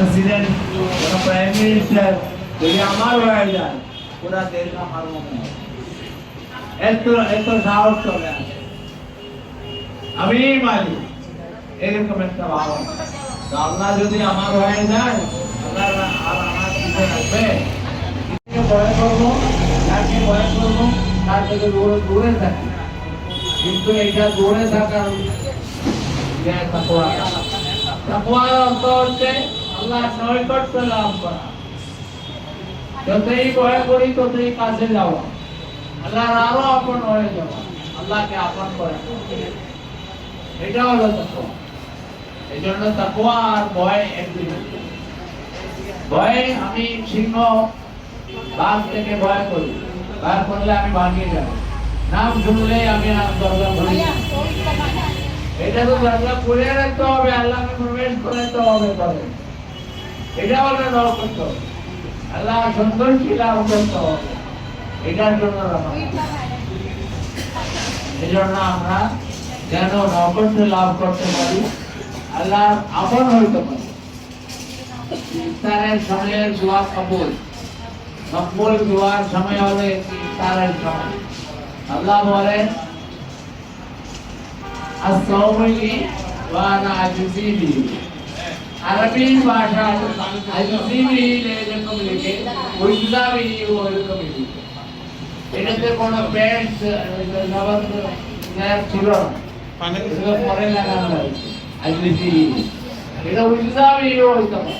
President কোনো prime minister যদি আমার হয়ে যায় পুরা দেশ আমার মনে হয় এত এত সাহস চলে আসে আমি মালিক এরকম একটা ভাব তো আল্লাহ যদি আমার হয়ে যায় আল্লাহ আর আমার পিছনে রাখবে কে ভয় করবো কাকে ভয় করবো তার থেকে দূরে দূরে থাকি কিন্তু এটা দূরে থাকার যে তাকওয়া তাকওয়ার অর্থ হচ্ছে আল্লাহ নৈকট্য লাভ করা যতই ভয় করি, ততই কাছে যাওয়া। আল্লাহর আরও আপন হয়ে যাওয়া। আল্লাহকে আপন করে। এটা হলো তাকওয়া। এই জন্য তাকওয়া আর ভয় একদিন ভয় আমি সিংহ, বাঘ থেকে ভয় করি। ভয় করলে আমি ভাগিয়ে যাব। নাম শুনলে আমি দরজা ভরি এটা তো দরজা খুলে রাখতে হবে, আল্লাহকে প্রবেশ করতে হবে তবে এটা হলো নরকত্ব আল্লাহ সন্তুষ্টি লাভ করতে হবে? এটার জন্য রাখা এই জন্য আমরা যেন নরকত্ব লাভ করতে পারি আল্লাহর আপন হইতে পারি। ইফতারের সময়ের দোয়া কবুল। মকবুল দোয়ার সময় হলে ইফতারের সময়। আল্লাহ বলেন আসসালামুলি ওয়া আনা আজজিবি അറബി ഭാഷ അൽസിമിയിലേക്കും ഉൽസാവിനെയും ഒരുക്കുമില്ല ഇടത്തെ കൊണ്ട് പേഴ്സ് അവർ ചുരണം പുറകിലാകാൻ സാധിക്കും അൽസിയിൽ ഇവിടെ ഉൽസാവിനെയും ഒരുക്കണം